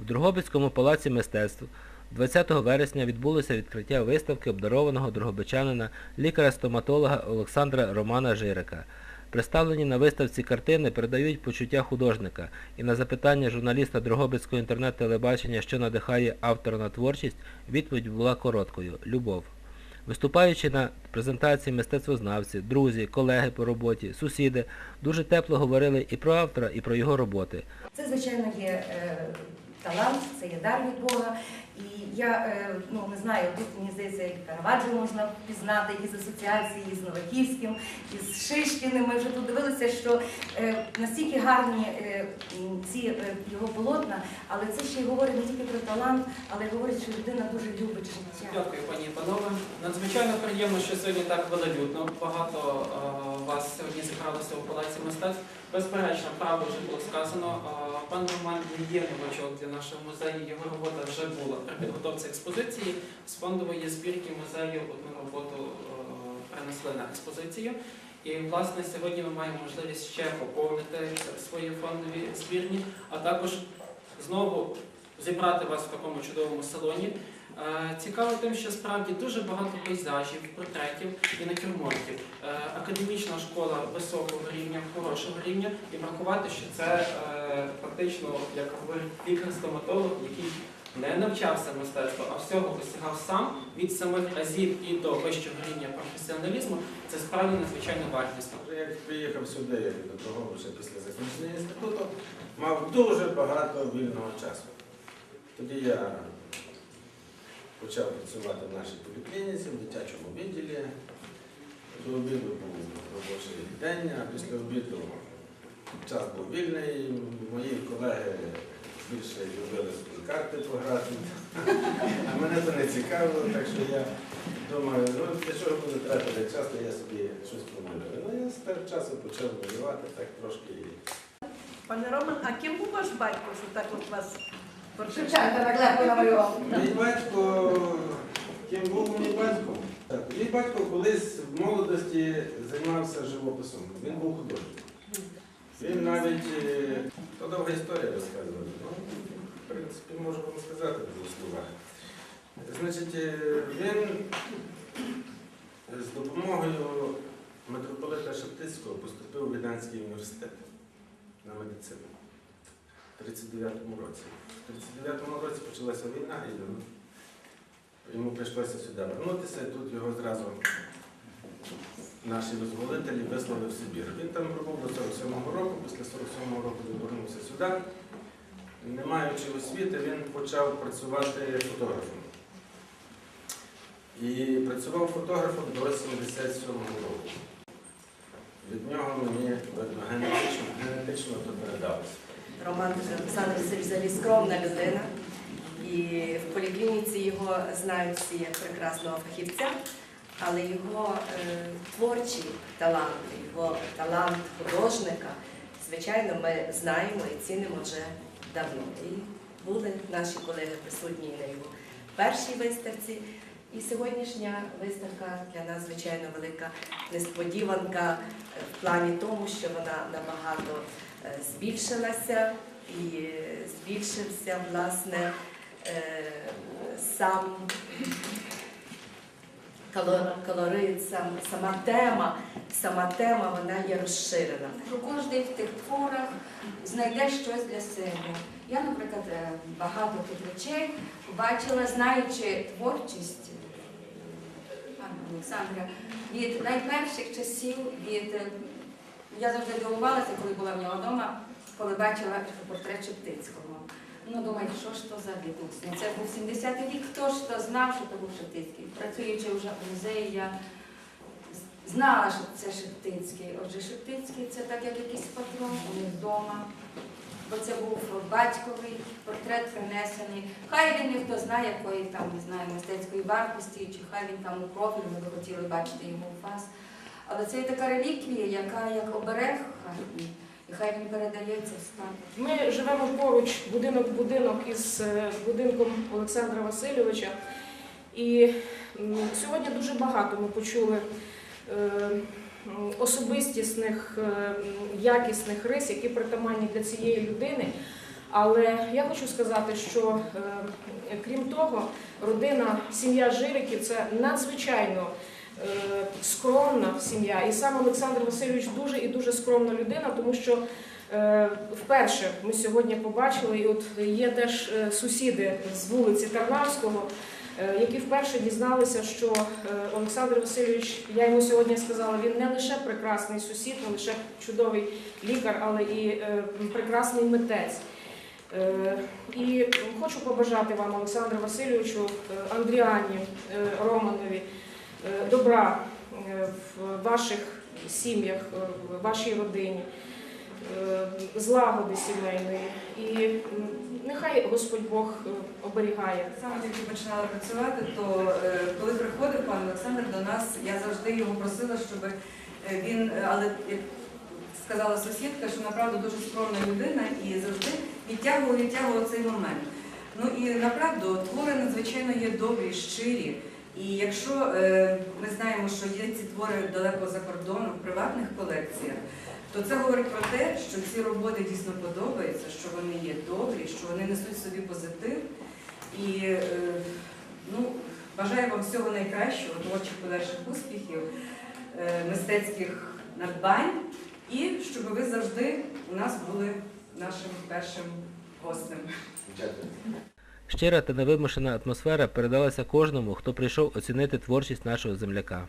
В Другобицькому палаці мистецтв 20 вересня відбулося відкриття виставки обдарованого другобичанина лікаря-стоматолога Олександра Романа Жирика. Представлені на виставці картини передають почуття художника, і на запитання журналіста Дрогобицького інтернет-телебачення, що надихає автора на творчість, відповідь була короткою – любов. Виступаючи на презентації мистецтвознавці, друзі, колеги по роботі, сусіди дуже тепло говорили і про автора, і про його роботи. Це, звичайно, є е, талант, це є дар від Бога. І я е, ну, не знаю, тут мені здається, і Караваджо можна впізнати, із асоціації, і з Новаківським, і з Шишкіним. Ми вже тут дивилися, що е, настільки гарні е, ці його полотна, але це ще й говорить не тільки про талант, але й говорить, що людина дуже любить життя. Дякую, пані панове. Надзвичайно приємно, що сьогодні так велолюдно. Багато вас сьогодні зібралося у палаці мистецтв. Безперечно, правда вже було сказано. Пан Роман є новачок для нашого музею. Його робота вже була при підготовці експозиції. З фондової збірки музею одну роботу е, принесли на експозицію. І власне сьогодні ми маємо можливість ще поповнити свої фондові збірні, а також знову зібрати вас в такому чудовому салоні. Е, Цікаво тим, що справді дуже багато пейзажів, портретів і натюрмортів. Е, Академічна школа високого рівня, хорошого рівня, і врахувати, що це фактично, як говорить лікар-стоматолог, який не навчався мистецтву, а всього досягав сам від самих разів і до вищого рівня професіоналізму, це справді надзвичайно вартісно. Вже Як приїхав сюди, як до після закінчення інституту, мав дуже багато вільного часу. Тоді я почав працювати в нашій поліклініці, в дитячому відділі. До обіду був робочий день, а після обіду час був вільний. Мої колеги більше любили в карти пограти, а мене це не цікавило, так що я думаю, ну для чого буду тратити час, то я собі щось помалюю. Ну я з того часу почав малювати так трошки. Пане Роман, а ким був ваш батько, що так от вас Шевченка так легко намалював. Мій батько, ким був мій батько? Так, мій батько колись в молодості займався живописом. Він був художником. Він навіть, е, то довга історія розказувати. Ну, в принципі, можу вам сказати двох словах. Значить, е, він з допомогою митрополита Шептицького поступив в Віданський університет на медицину в 39-му році. В 39-му році почалася війна, і ну, йому прийшлося сюди вернутися, тут його зразу наші визволителі вислали в Сибір. Він там пробув до 47-го року, після 47-го року він повернувся сюди. Не маючи освіти, він почав працювати фотографом. І працював фотографом до 77-го року. Від нього мені видно, генетично, генетично то передалося. Роман Олександр Васильович взагалі скромна людина. І в поліклініці його знають всі як прекрасного фахівця, але його е, творчі таланти, його талант художника, звичайно, ми знаємо і цінимо вже давно. І були наші колеги присутні на його першій виставці. І сьогоднішня виставка для нас, звичайно, велика несподіванка в плані тому, що вона набагато е, збільшилася і збільшився, власне, е, сам колорит, сам, сама тема, сама тема вона є розширена. Що кожен в тих творах знайде щось для себе. Я, наприклад, е, багато тих речей побачила, знаючи творчість е, пана Олександра від найперших часів, від е, я завжди дивувалася, коли була в нього вдома, коли бачила портрет Шептицького. Ну, думаю, що ж то за відносини? Це був 70-й рік, хто ж то знав, що це був Шептицький. Працюючи вже в музеї, я знала, що це Шептицький. Отже, Шептицький це так як якийсь патрон у них вдома. Бо це був батьковий портрет принесений. Хай він ніхто знає, якої там, не знаю, мистецької вартості, чи хай він там у профіль, ми би хотіли бачити його у фас. Але це є така реліквія, яка як оберег хай, і хай він передається в спадок. Ми живемо поруч будинок-будинок із е, будинком Олександра Васильовича. І сьогодні дуже багато ми почули е, особистісних, е, якісних рис, які притаманні для цієї людини. Але я хочу сказати, що крім того, родина, сім'я Жириків це надзвичайно скромна сім'я. І сам Олександр Васильович дуже і дуже скромна людина, тому що е, вперше ми сьогодні побачили, і от є теж е, сусіди з вулиці Тарнавського, е, які вперше дізналися, що е, Олександр Васильович, я йому сьогодні сказала, він не лише прекрасний сусід, не лише чудовий лікар, але і е, прекрасний митець. Е, І хочу побажати вам, Олександру Васильовичу, е, Андріані, е, Романові, е, добра е, в ваших сім'ях, е, в вашій родині, е, злагоди сімейної. І нехай Господь Бог е, оберігає. Саме тільки починала працювати, то е, коли приходив пан Олександр до нас, я завжди його просила, щоб е, він, е, але як сказала сусідка, що направду дуже скромна людина і завжди відтягував, відтягував цей момент. Ну і направду твори надзвичайно є добрі, щирі. І якщо е, ми знаємо, що є ці твори далеко за кордоном в приватних колекціях, то це говорить про те, що ці роботи дійсно подобаються, що вони є добрі, що вони несуть собі позитив. І е, ну, бажаю вам всього найкращого, творчих подальших успіхів, е, мистецьких надбань, і щоб ви завжди у нас були нашим першим гостем. Дякую. Щира та невимушена атмосфера передалася кожному, хто прийшов оцінити творчість нашого земляка.